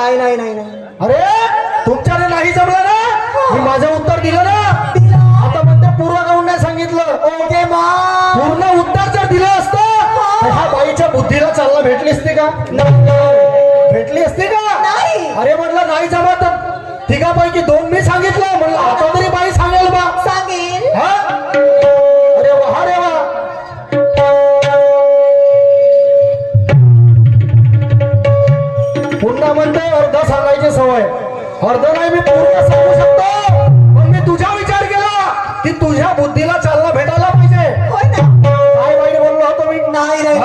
नाही नाही नाही नाही. अरे तुमच्याने नाही जमलं ना? मी माझं उत्तर दिलं ना? आता म्हणते पूर्ण गाऊन नाही सांगितलं. ओके मा. पूर्ण उत्तर जर दिलं असतं ह्या बाईच्या बुद्धीला चालना भेटली असती का? भेटली असती का? नाही. अरे म्हटलं नाही जमत. तर तिघापैकी दोन मी सांगितलं. म्हणलं आता तरी बाई सवय अर्ध नाही मी पूर्ण सांगू शकतो. पण मी तुझा विचार केला की तुझ्या बुद्धीला चालना भेटायला पाहिजे. काय वाईट बोललो होतो मी. नाही नाही?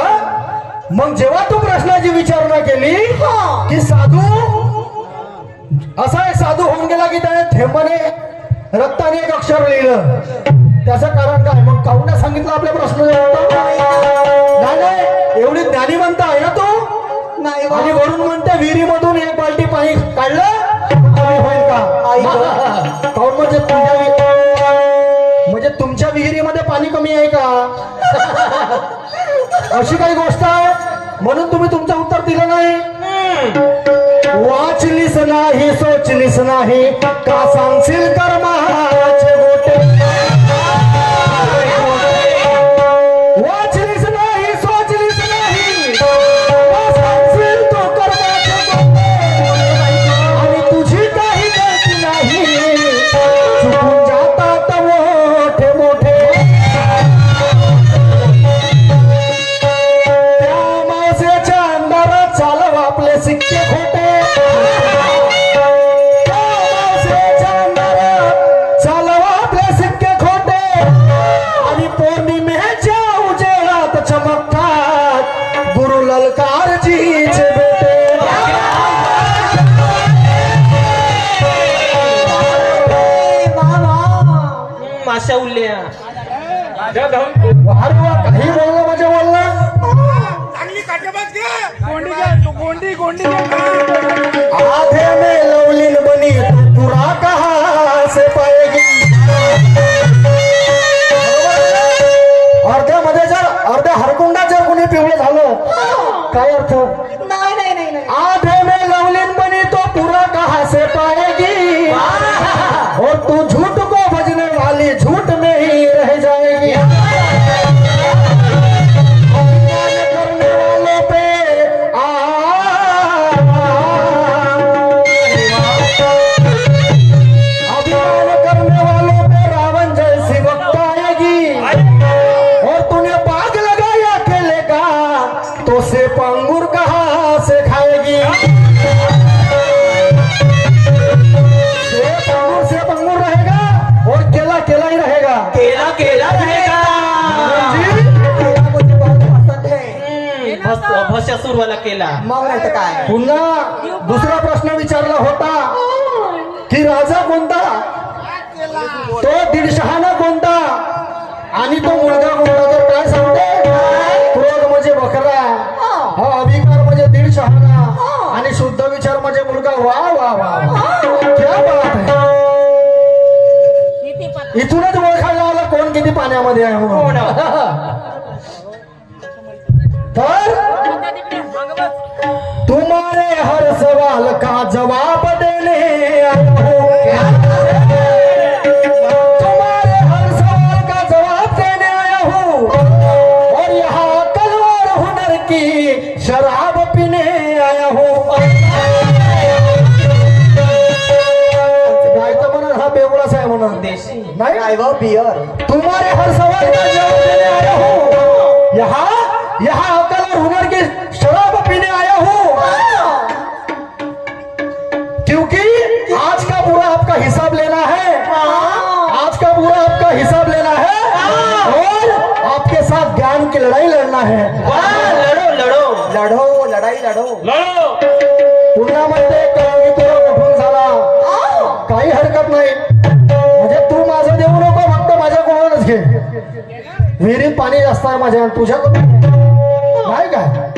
मग जेव्हा तू प्रश्नाची विचारणा केली हा. की साधू असा एक साधू होऊन गेला की त्याने थेंबाने रक्ताने एक अक्षर लिहिलं. त्याचं कारण काय? मग काहून सांगितलं आपल्या प्रश्न नाही एवढी ज्ञानीवंत आहे ना तू? नाही. आणि वरून म्हणते विहिरीमधून पाणी काढलं कमी होईल आई का काहून म्हणजे तुझ्या वि- म्हणजे तुमच्या विहिरीमध्ये पाणी कमी आहे का? अशी काही गोष्ट आहे? म्हणून तुम्ही तुमचं उत्तर दिलं नाही. वाचलीस नाही सोचलीस नाही. का सांगशील कर्माचे अरे वा काही बोललं म्हणजे बोललं चांगली काटेबाज घे. गोंडी घे तू गोंडी गोंडी आधे में लवलीन बनी तो पूरा कहा से पाएगी? अर्ध्यामध्ये जर अर्ध्या हरकुंडात जर कोणी पिवळं झालं काय अर्थ? रहेगा केला केला रहेगा जी? केला मुझे बहुत पसंद है भस- भस्यासूर वाला केला. मग नाही तर काय? पुन्हा दुसरा प्रश्न विचारला होता की राजा कोणता? तो दीडशहाना कोणता? आणि तो मुलगा कोणता? तर काय सांगते? क्रोध म्हणजे बकरा. हा. अभिकार म्हणजे दीड शहाणा आणि शुद्ध विचार म्हणजे मुलगा. वा वा वा वा. क्या बात आहे. इथूनच किती पाण्यामध्ये आहे म्हणून. तर? तुम्हारे हर सवाल का जवाब देने आया हूँ? काय बियर तुम्हारे हर सवाल का जवाब देने आया हूँ। यहाँ यहाँ अकल और हुनर की शराब पीने आया हूँ। क्योंकि आज का पूरा आपका हिसाब लेना है। आज का पूरा आपका हिसाब लेना है। और आपके साथ ज्ञान की लड़ाई लड़ना है। वाह, लढो लढो लढो लढाई लढो पुन्हा कलंगी तुला झाला काही हरकत नाही। विहिरीत पाणी जास्त आहे माझ्या तुझ्या नाही? काय?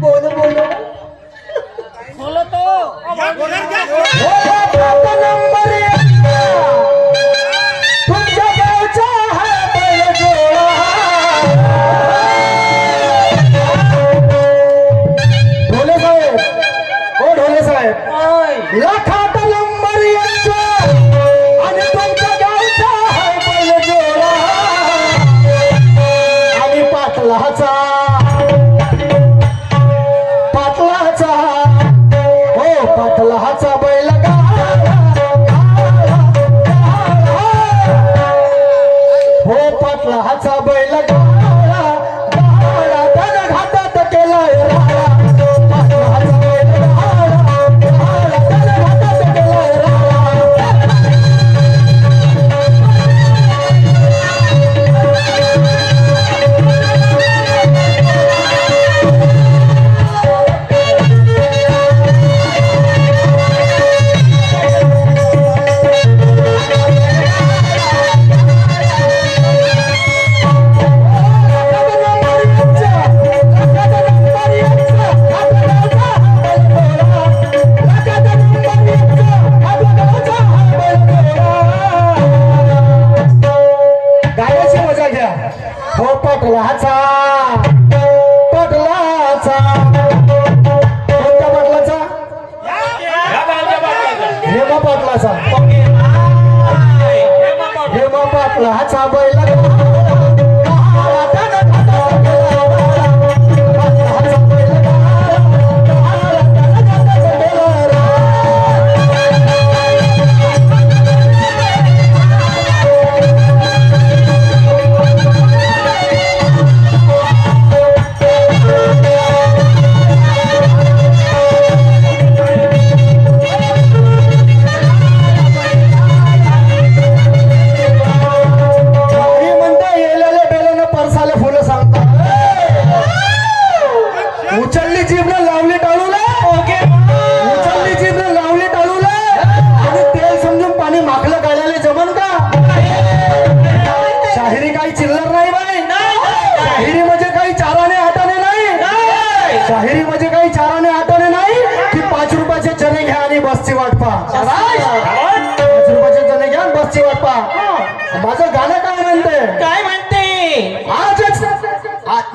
बोलो बोलो. बोलो. तो बदलाचा बदलाचा कोणत्या बदलाचा हेमा पाटलाचा. हेमा पाटलाचा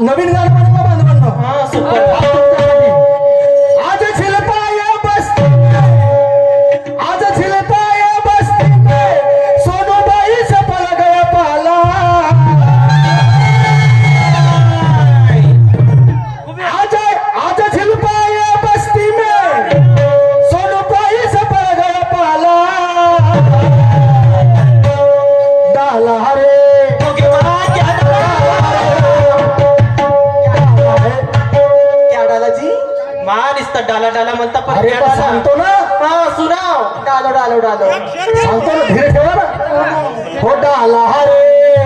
नवीन गाणं म्हणतात डाला डाला म्हणता पण सांगतो ना. हा सुनाव. डालो डालो डालो. सांगतो ना धीर ठेवा ना. हो डाला हरे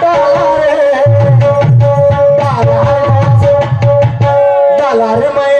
डाला रे. डाला रे. डाला रे माय.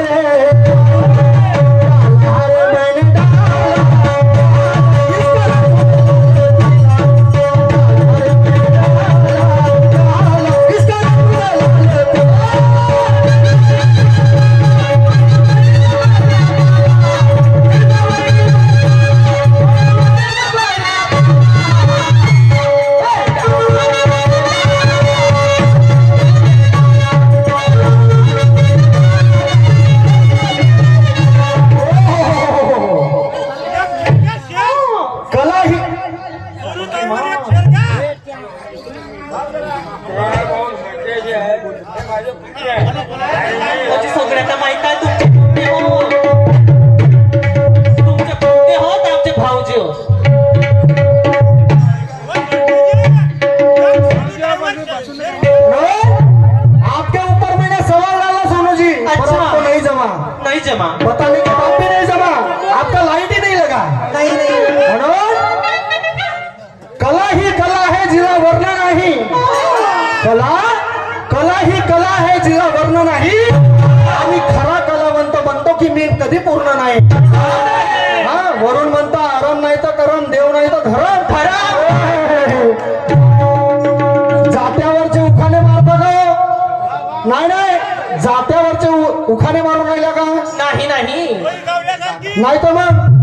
म्हणजे सगळ्यांना माहीत आहे तुमचे कोणते हो. तुमचे कोणते हो, हो. जमा। नहीं ওখানে মারো নাই লাগা नाही नाही नाही तर मग